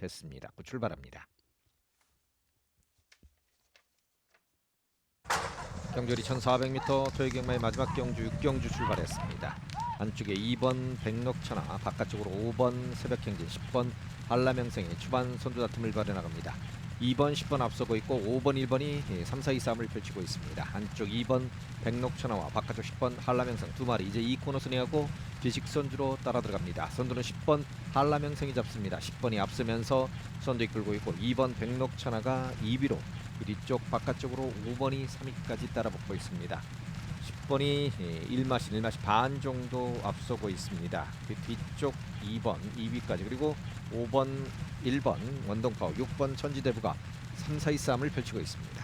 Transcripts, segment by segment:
됐습니다. 곧 출발합니다. 경주리 1400m 토요경마의 마지막 경주 6경주 출발했습니다. 안쪽에 2번 백록천하 바깥쪽으로 5번 새벽행진 10번 한라명생이 초반 선두 다툼을 벌여나갑니다. 2번 10번 앞서고 있고 5번 1번이 3, 4, 2, 3을 펼치고 있습니다. 안쪽 2번 백록천하와 바깥쪽 10번 한라명생 두 마리 이제 이 코너 순회하고 뒤식 선주로 따라 들어갑니다. 선두는 10번 한라명생이 잡습니다. 10번이 앞서면서 선두 이끌고 있고 2번 백록천하가 2위로 그 뒤쪽 바깥쪽으로 5번이 3위까지 따라붙고 있습니다. 10번이 1마신 1마신 반 정도 앞서고 있습니다. 그 뒤쪽 2번 2위까지 그리고 5번 1번 원동파워 6번 천지대부가 3, 4, 2, 3을 펼치고 있습니다.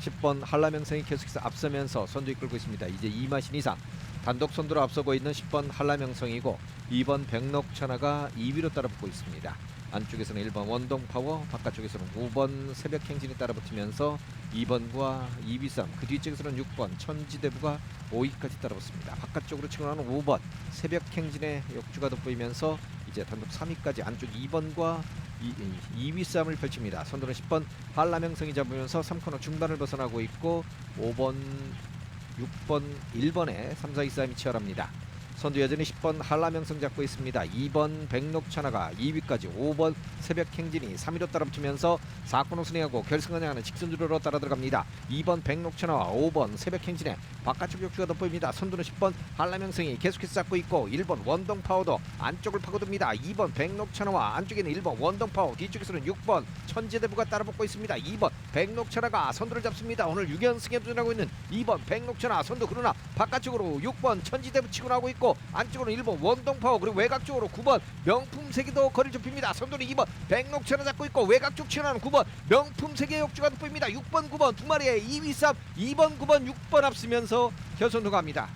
10번 한라명생이 계속해서 앞서면서 선두 이끌고 있습니다. 이제 2마신 이상 단독 선두로 앞서고 있는 10번 한라명성이고 2번 백록천하가 2위로 따라붙고 있습니다. 안쪽에서는 1번 원동 파워, 바깥쪽에서는 5번 새벽 행진이 따라붙으면서 2번과 2위 싸움, 그 뒤쪽에서는 6번 천지대부가 5위까지 따라붙습니다. 바깥쪽으로 치고 나는 5번 새벽 행진의 역주가 돋보이면서 이제 단독 3위까지 안쪽 2번과 2, 위 싸움을 펼칩니다. 선두는 10번 한라명성이 잡으면서 3코너 중반을 벗어나고 있고 5번 6번 1번에 3, 4, 2 싸움이 치열합니다. 선두 여전히 10번 한라명성 잡고 있습니다. 2번 백록천하가 2위까지 5번 새벽행진이 3위로 따라붙으면서 4코너 순회하고 결승을 향하는 직선주로로 따라 들어갑니다. 2번 백록천하와 5번 새벽행진의 바깥쪽 역주가 돋보입니다. 선두는 10번 한라명성이 계속해서 잡고 있고 1번 원동파워도 안쪽을 파고듭니다. 2번 백록천하와 안쪽에는 1번 원동파워 뒤쪽에서는 6번 천지대부가 따라붙고 있습니다. 2번 백록천하가 선두를 잡습니다. 오늘 6연승에 도전하고 있는 2번 백록천하 선두 그러나 바깥쪽으로 6번 천지대부 치고 나오고 있고 안쪽으로는 1번 원동파워 그리고 외곽 쪽으로 9번 명품세계도 거리를 좁힙니다. 선두는 2번 백록천하 잡고 있고 외곽 쪽 치어나는 9번 명품세계 역주가 돋보입니다. 6번 9번 두 마리의 2위 싸움 2번 9번 6번 앞서면서 결선로 갑니다.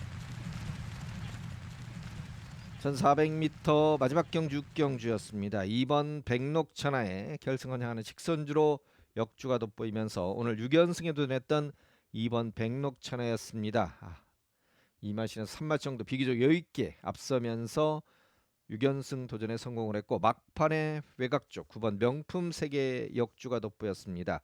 1400m 마지막 경주 6경주였습니다. 2번 백록천하의 결승을 향하는 직선주로 역주가 돋보이면서 오늘 6연승에 도전했던 2번 백록천하였습니다. 아, 이 마시는 3마 정도 비교적 여유 있게 앞서면서 6연승 도전에 성공을 했고 막판에 외곽 쪽 9번 명품 세계 역주가 돋보였습니다.